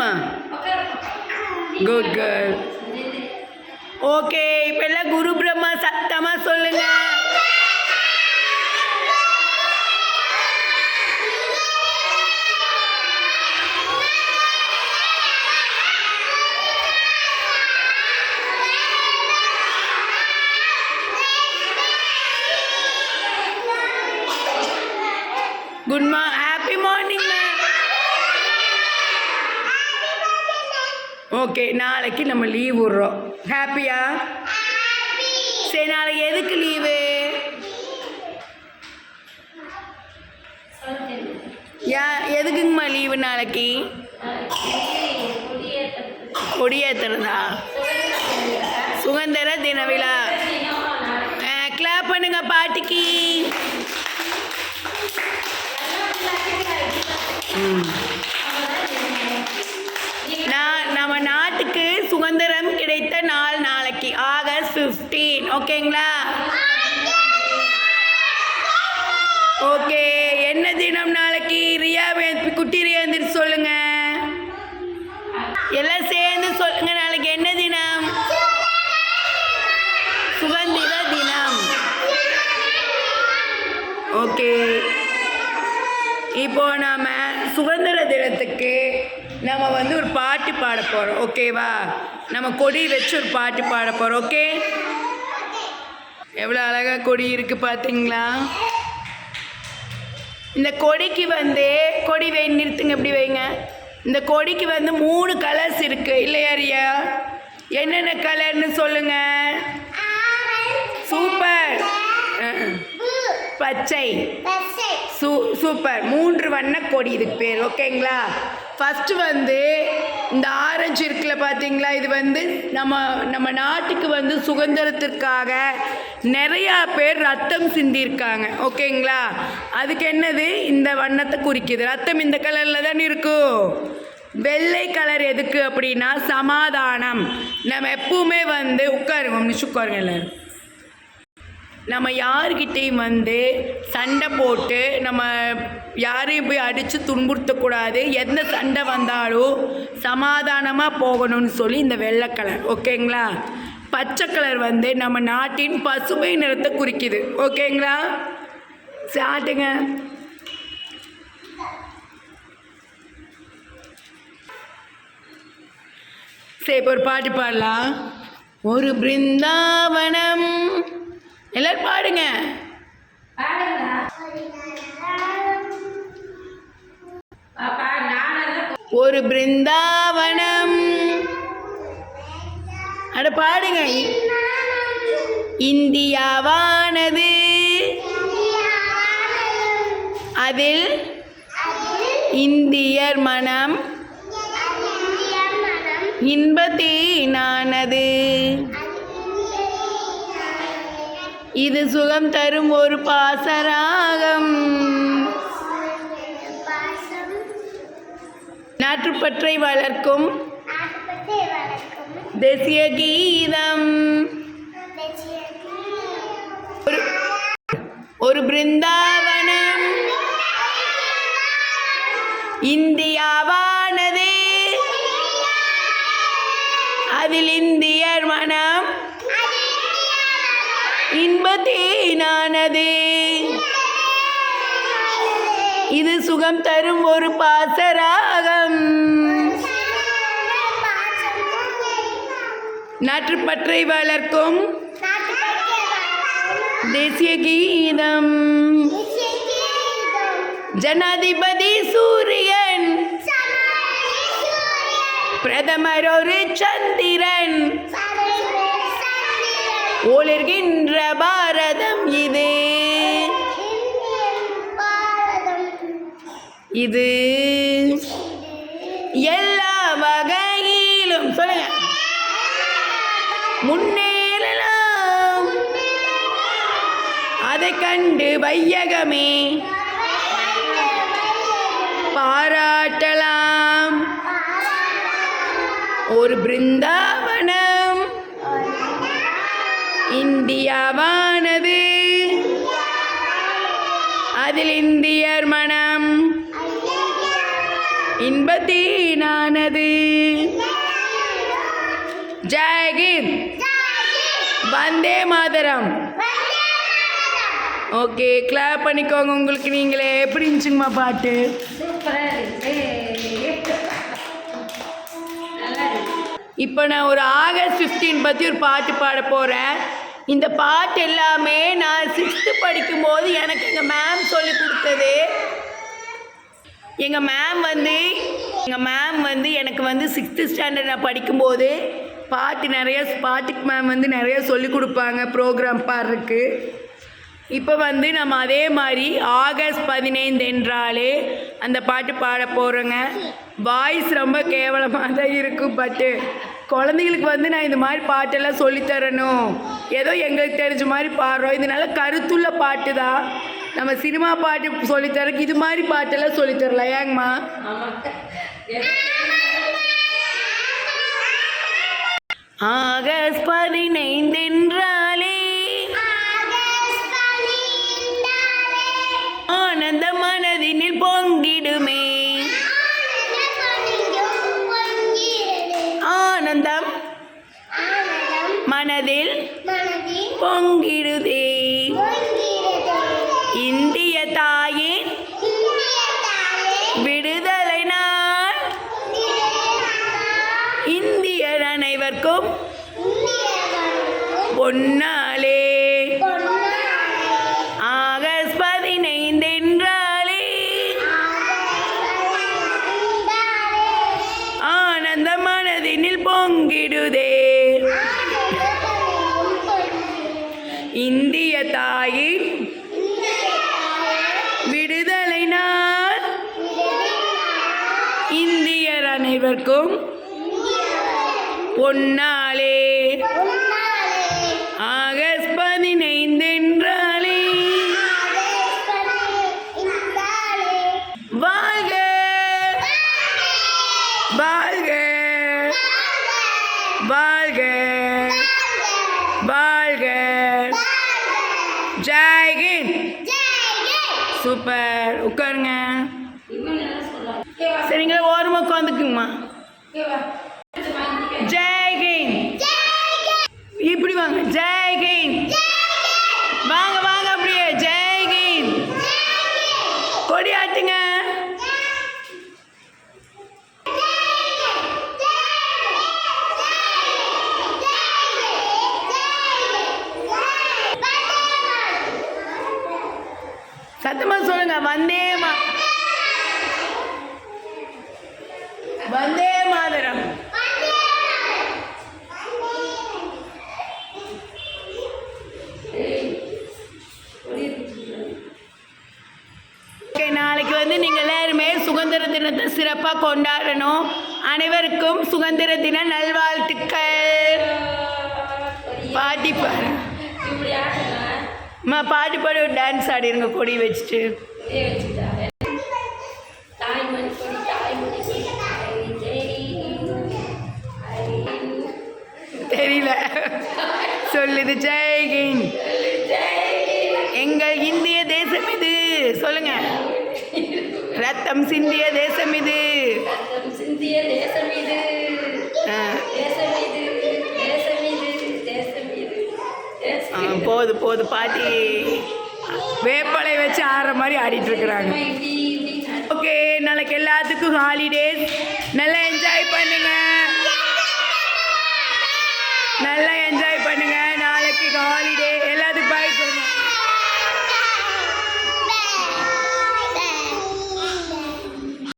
Okay Alia உட்காருமா good girl okay இப்போ எல்லாம் குரு பிரம்மா சத்தமா சொல்லுங்க குட் மா ஹாப்பி மார்னிங் ஓகே நாளைக்கு நம்ம லீவ் விடுறோம். ஹாப்பியா சரி நாளைக்கு எதுக்கு லீவு யா எதுக்குங்கம்மா லீவு நாளைக்கு? கொடியேற்றுறதா சுதந்திர தின விழா. கிளாப் பண்ணுங்க பாட்டிக்கு. நான் நம்ம நாட்டுக்கு சுதந்திரம் கிடைத்த நாள் நாளைக்கு ஆகஸ்ட் ஃபிஃப்டீன் ஓகேங்களா? ஓகே என்ன தினம் நாளைக்கு? ரியா குட்டி ரியா எந்திரிச்சு சொல்லுங்க. எல்லாம் சேர்ந்து சொல்லுங்க நாளைக்கு என்ன தினம்? சுதந்திர தினம். ஓகே இப்போ நாம சுதந்திர தினத்துக்கு நம்ம வந்து ஒரு பாட்டு பாட போகிறோம் ஓகேவா நம்ம கொடி வச்சு ஒரு பாட்டு பாட போகிறோம் ஓகே எவ்வளோ அழகாக கொடி இருக்குது பார்த்தீங்களா இந்த கொடிக்கு வந்து கொடி வை நிறுத்துங்க இப்படி வைங்க. இந்த கொடிக்கு வந்து மூணு கலர்ஸ் இருக்குது இல்லையா ரியா? என்னென்ன கலர்னு சொல்லுங்கள் சூப்பர். பச்சை. சூ சூப்பர் மூன்று வண்ண கொடி இதுக்கு பேர் ஓகேங்களா ஃபஸ்ட்டு வந்து இந்த ஆரஞ்சு இருக்குல்ல பார்த்தீங்களா இது வந்து நம்ம நம்ம நாட்டுக்கு வந்து சுதந்திரத்திற்காக நிறையா பேர் ரத்தம் சிந்தியிருக்காங்க. ஓகேங்களா? அதுக்கு என்னது? இந்த வண்ணத்தை குறிக்குது. ரத்தம் இந்த கலரில் தானே இருக்கும் வெள்ளை கலர் எதுக்கு அப்படின்னா சமாதானம். நம்ம எப்பவுமே வந்து உட்காருங்க நிமிஷம் உட்காருங்க எல்லாரும். நம்ம யார்கிட்டையும் வந்து சண்டை போட்டு நம்ம யாரையும் போய் அடித்து துன்புறுத்தக்கூடாது எந்த சண்டை வந்தாலும் சமாதானமாக போகணும்னு சொல்லி இந்த வெள்ளை கலர் ஓகேங்களா? பச்சை கலர் வந்து நம்ம நாட்டின் பசுமை நிறத்தை குறிக்குது ஓகேங்களா? சாட்டுங்க. சரி இப்போ ஒரு பாட்டு பாடலாம். ஒரு பிருந்தாவனம் எல்லாரும் பாடுங்க. ஒரு பிருந்தாவனம். அட பாடுங்க. இந்தியாவானது. அதில் இந்தியர் மனம் இன்பத்தேனானது. இது சுகம் தரும் ஒரு பாசராகம். நாற்றுப்பற்றை வளர்க்கும் தேசிய கீதம். ஒரு ஒரு பிருந்தாவனம். இந்தியாவானது. அதில் இந்தியர் மனம். இன்பத்தேனானது. இது சுகம் தரும் ஒரு பாசராகம். நாட்டுப்பற்றை வளர்க்கும் தேசிய கீதம் ஜனாதிபதி சூரியன். பிரதமர் ஒரு சந்திரன். ஒளிர்கின்ற பாரதம் இது. இது எல்லா வகையிலும் சொல்லுங்க. முன்னேறலாம். அதை கண்டு வையகமே. பாராட்டலாம். ஒரு பிருந்தா இந்தியாவானது. அதில் இந்தியர் மனம் இன்பத்தீனானது. ஜெயகிந்த் வந்தே மாதரம். ஓகே கிளாப் பண்ணிக்கோங்க உங்களுக்கு நீங்களே. எப்படி இருந்துச்சுங்கம்மா பாட்டு? இப்போ நான் ஒரு ஆகஸ்ட் 15 பற்றி ஒரு பாட்டு பாட போகிறேன் இந்த பாட்டு எல்லாமே நான் சிக்ஸ்த்து படிக்கும்போது எனக்கு எங்கள் மேம் சொல்லி கொடுத்தது. எங்கள் மேம் வந்து எங்கள் மேம் வந்து எனக்கு வந்து சிக்ஸ்த்து ஸ்டாண்டர்ட் நான் படிக்கும்போது பாட்டு நிறைய பாட்டுக்கு மேம் வந்து நிறைய சொல்லி கொடுப்பாங்க ப்ரோக்ராம் பாடுறதுக்கு. இப்போ வந்து நம்ம அதே மாதிரி ஆகஸ்ட் பதினைந்து என்றாலே அந்த பாட்டு பாட போகிறோங்க வாய்ஸ் ரொம்ப கேவலமாக தான் இருக்கும் பட்டு குழந்தைங்களுக்கு வந்து நான் இந்த மாதிரி பாட்டெல்லாம் சொல்லித்தரணும் ஏதோ எங்களுக்கு தெரிஞ்ச மாதிரி பாடுறோம். இது நல்ல கருத்துள்ள பாட்டு தான் நம்ம சினிமா பாட்டு சொல்லித்தரக்கு இது மாதிரி பாட்டெல்லாம் சொல்லித்தரலாம் ஏங்கம்மா? ஆகஸ்ட் பதினைந்து என்றாலே ஆனந்த மனதினில் பொங்கிடுமே. ஆனந்தம் மனதில் பொங்கிடுதே. இந்திய தாயின் விடுதலை நாள். இந்தியர் அனைவருக்கும் பொன்னாலே. இந்திய தாயின் விடுதலை நாள் இந்தியர் அனைவருக்கும் பொன்னாலே. உட்காருங்க. சரிங்களா ஓரமாக உட்காந்துக்குங்கம்மா. ஜெய்ஹிந்த் இப்படி வாங்க. ஜெய்ஹிந்த் வாங்க வாங்க அப்படியே ஜெய்ஹிந்த் கொடி ஆட்டுங்க சத்தமா சொல்லுங்க வந்தே மா வந்தே மாதரம். ஓகே நாளைக்கு வந்து நீங்கள் எல்லாருமே சுதந்திர தினத்தை சிறப்பாக கொண்டாடணும். அனைவருக்கும் சுதந்திர தின நல்வாழ்த்துக்கள். பாட்டி பாடு பாட்டு பாடி டான்ஸ் ஆடிருங்க கொடி வச்சுட்டு. தெரியல. சொல்லுது ஜெயகின் எங்கள் இந்திய தேசம் இது. சொல்லுங்க. ரத்தம் சிந்திய தேசம் இது. சிந்திய தேசம் இது ஆ, தேசம் இது தேசம் இது தேசம் இது போது போது பாட்டி. வேப்பலை வச்சு ஆடுற மாதிரி ஆடிட்டு இருக்கிறாங்க. ஓகே நாளைக்கு எல்லாத்துக்கும் ஹாலிடேஸ் நல்லா என்ஜாய் பண்ணுங்க. நல்லா என்ஜாய் பண்ணுங்க. நாளைக்கு ஹாலிடே